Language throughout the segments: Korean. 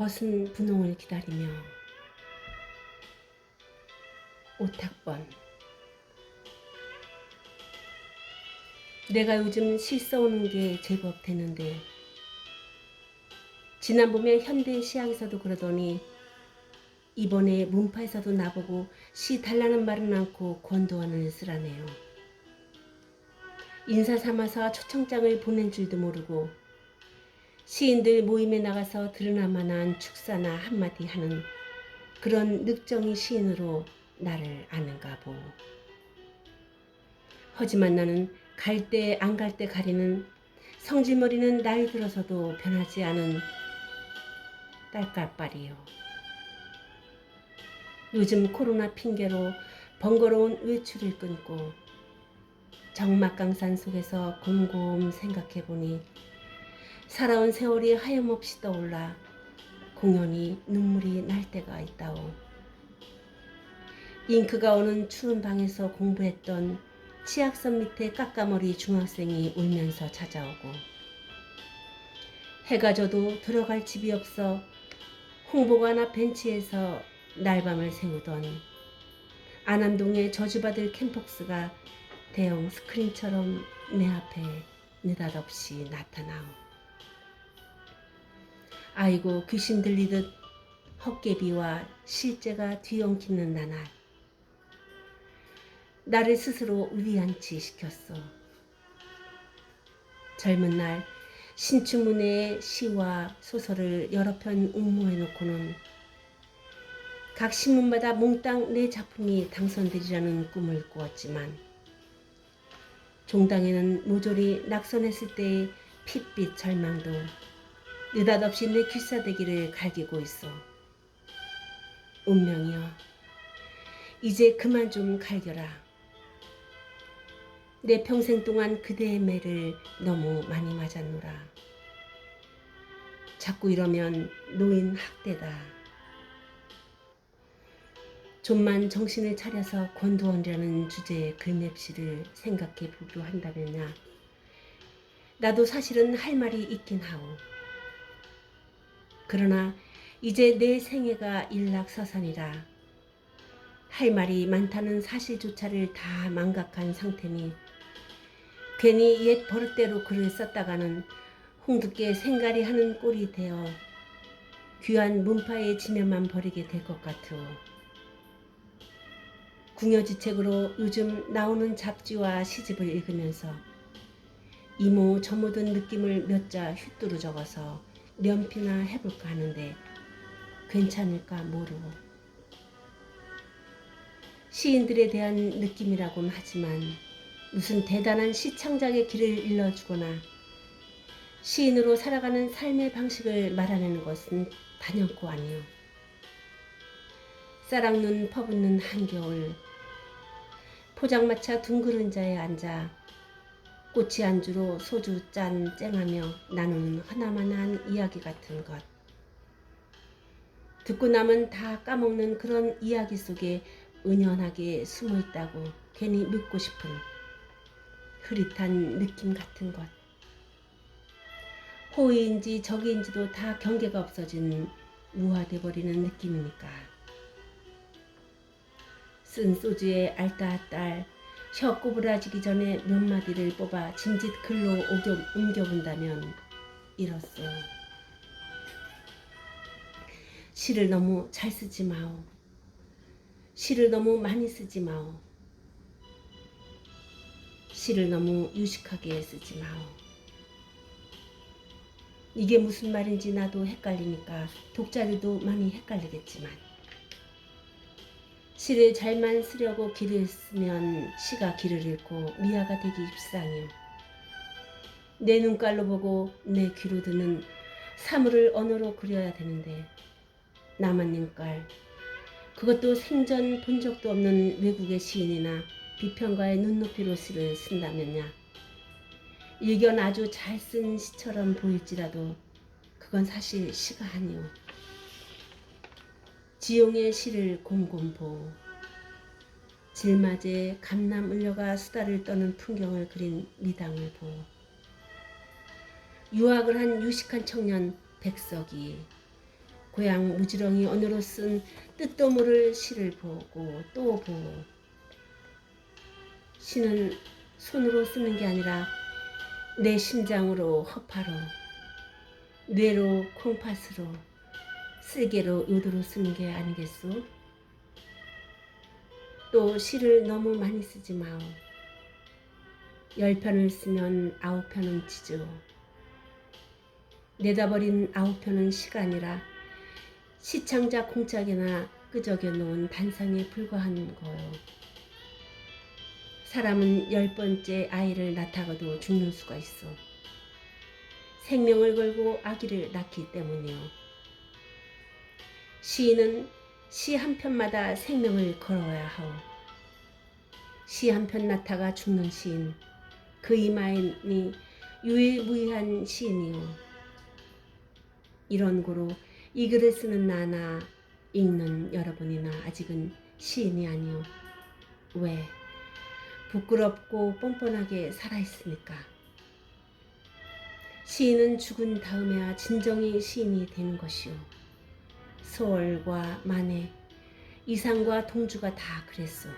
벗은 분홍을 기다리며 오탁번 내가 요즘 시 써오는 게 제법 되는데 지난 봄에 현대 시학에서도 그러더니 이번에 문파에서도 나보고 시 달라는 말은 않고 권도안을 쓰라네요. 인사 삼아서 초청장을 보낸 줄도 모르고 시인들 모임에 나가서 들으나마나한 축사나 한마디 하는 그런 늑정이 시인으로 나를 아는가 보. 하지만 나는 갈 때 안 갈 때 가리는 성질머리는 나이 들어서도 변하지 않은 딸깔빨이요. 요즘 코로나 핑계로 번거로운 외출을 끊고 정막강산 속에서 곰곰 생각해보니 살아온 세월이 하염없이 떠올라 공연히 눈물이 날 때가 있다오. 잉크가 오는 추운 방에서 공부했던 치약선 밑에 까까머리 중학생이 울면서 찾아오고 해가 져도 들어갈 집이 없어 홍보관 앞 벤치에서 날밤을 새우던 안암동의 저주받을 캠퍼스가 대형 스크린처럼 내 앞에 느닷없이 나타나오. 아이고 귀신 들리듯 헛개비와 실제가 뒤엉키는 나날. 나를 스스로 위안치 시켰어. 젊은 날 신춘문예의 시와 소설을 여러 편 응모해 놓고는 각 신문마다 몽땅 내 작품이 당선되리라는 꿈을 꾸었지만 종당에는 모조리 낙선했을 때의 핏빛 절망도 느닷없이 내 귀싸대기를 갈기고 있어. 운명이여, 이제 그만 좀 갈겨라. 내 평생 동안 그대의 매를 너무 많이 맞았노라. 자꾸 이러면 노인 학대다. 좀만 정신을 차려서 권도원이라는 주제의 글맵시를 생각해 보기로 한다면야. 나도 사실은 할 말이 있긴 하오. 그러나 이제 내 생애가 일락서산이라 할 말이 많다는 사실조차를 다 망각한 상태니 괜히 옛 버릇대로 글을 썼다가는 홍두깨 생가리 하는 꼴이 되어 귀한 문파의 지면만 버리게 될 것 같으오. 궁여지책으로 요즘 나오는 잡지와 시집을 읽으면서 이모 저모든 느낌을 몇 자 휘뚜루 적어서 연피나 해볼까 하는데 괜찮을까 모르고 시인들에 대한 느낌이라곤 하지만 무슨 대단한 시창작의 길을 일러주거나 시인으로 살아가는 삶의 방식을 말하는 것은 단연코 아니요. 쌀랑눈 퍼붓는 한겨울 포장마차 둥그런 자에 앉아 꼬치 안주로 소주 짠 쨍하며 나누는 허나만한 이야기 같은 것. 듣고 나면 다 까먹는 그런 이야기 속에 은연하게 숨어 있다고 괜히 묻고 싶은 흐릿한 느낌 같은 것. 호의인지 적의인지도 다 경계가 없어진 무화돼 버리는 느낌이니까. 쓴 소주에 알딸딸 혀 꼬부라지기 전에 몇 마디를 뽑아 짐짓 글로 옮겨, 옮겨본다면 이렇소. 시를 너무 잘 쓰지 마오. 시를 너무 많이 쓰지 마오. 시를 너무 유식하게 쓰지 마오. 이게 무슨 말인지 나도 헷갈리니까 독자들도 많이 헷갈리겠지만 시를 잘만 쓰려고 길을 쓰면 시가 길을 잃고 미화가 되기 입상이요. 내 눈깔로 보고 내 귀로 듣는 사물을 언어로 그려야 되는데 나만 눈깔 그것도 생전 본 적도 없는 외국의 시인이나 비평가의 눈높이로 시를 쓴다면야 일견 아주 잘 쓴 시처럼 보일지라도 그건 사실 시가 아니오. 지용의 시를 곰곰 보. 질맞에 감남 을려가 수다를 떠는 풍경을 그린 미당을 보. 유학을 한 유식한 청년 백석이 고향 무지렁이 언어로 쓴 뜻도 모를 시를 보고 또 보고 시는 손으로 쓰는 게 아니라 내 심장으로 허파로 뇌로 콩팥으로 쓸개로 요도로 쓰는 게 아니겠소? 또 시를 너무 많이 쓰지 마오. 열 편을 쓰면 아홉 편은 지죠. 내다버린 아홉 편은 아니라 시창자 공짝이나 끄적여 놓은 단상에 불과한 거요. 사람은 열 번째 아이를 낳다가도 죽는 수가 있어. 생명을 걸고 아기를 낳기 때문이요. 시인은 시 한 편마다 생명을 걸어야 하오. 시 한편 낳다가 죽는 시인, 그 이마인이 유일무이한 시인이요. 이런 고로 이 글을 쓰는 나나 읽는 여러분이나 아직은 시인이 아니오. 왜? 부끄럽고 뻔뻔하게 살아있으니까. 시인은 죽은 다음에야 진정이 시인이 되는 것이오. 소월과 만해, 이상과 동주가 다 그랬어.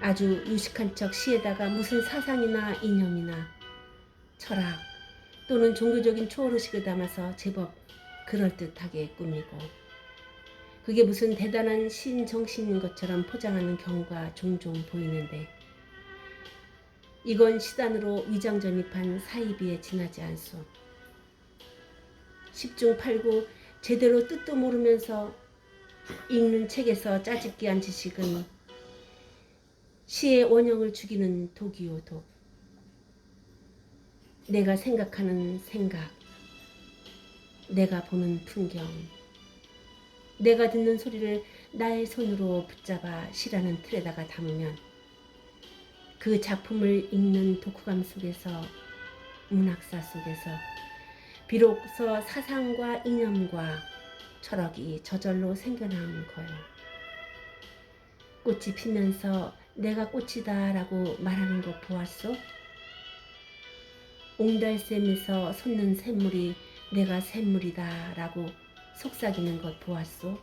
아주 유식한 척 시에다가 무슨 사상이나 이념이나 철학 또는 종교적인 초월의식을 담아서 제법 그럴듯하게 꾸미고 그게 무슨 대단한 신 정신인 것처럼 포장하는 경우가 종종 보이는데 이건 시단으로 위장 전입한 사이비에 지나지 않소. 십중 팔구 제대로 뜻도 모르면서 읽는 책에서 짜집기 한 지식은 시의 원형을 죽이는 독이요 독. 내가 생각하는 생각, 내가 보는 풍경, 내가 듣는 소리를 나의 손으로 붙잡아 시라는 틀에다가 담으면 그 작품을 읽는 독후감 속에서 문학사 속에서 비로소 사상과 이념과 철학이 저절로 생겨나는 거요. 꽃이 피면서 내가 꽃이다라고 말하는 거 보았소? 옹달샘에서 솟는 샘물이 내가 샘물이다라고 속삭이는 것 보았소?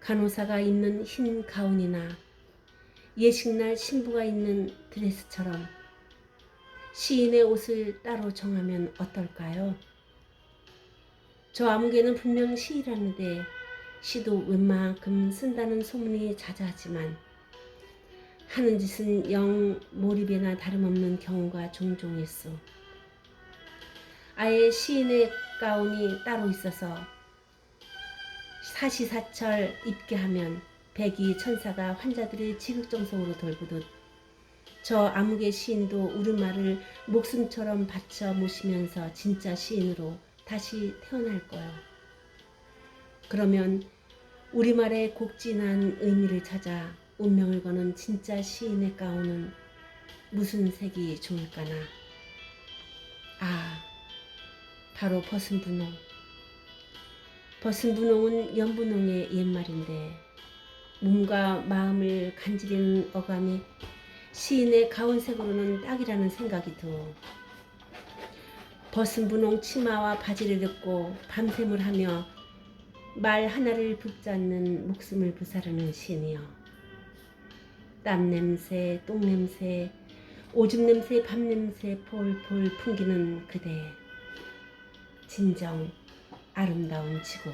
간호사가 입는 흰 가운이나 예식날 신부가 입는 드레스처럼 시인의 옷을 따로 정하면 어떨까요? 저 아무개는 분명 시라는데 시도 웬만큼 쓴다는 소문이 자자하지만 하는 짓은 영 몰입이나 다름없는 경우가 종종 있어. 아예 시인의 가운이 따로 있어서 사시사철 입게 하면 백이 천사가 환자들의 지극정성으로 돌보듯 저 암흑의 시인도 우리말을 목숨처럼 바쳐 모시면서 진짜 시인으로 다시 태어날 거요. 그러면 우리말의 곡진한 의미를 찾아 운명을 거는 진짜 시인의 가운은 무슨 색이 좋을까나? 아, 바로 버슨 분홍. 버슨 분홍은 연분홍의 옛말인데 몸과 마음을 간지리는 어감이 시인의 가운색으로는 딱이라는 생각이 들어. 벗은 분홍 치마와 바지를 입고 밤샘을 하며 말 하나를 붙잡는 목숨을 부사르는 시인이여. 땀 냄새, 똥 냄새, 오줌 냄새, 밥 냄새 폴폴 풍기는 그대. 진정 아름다운 지구.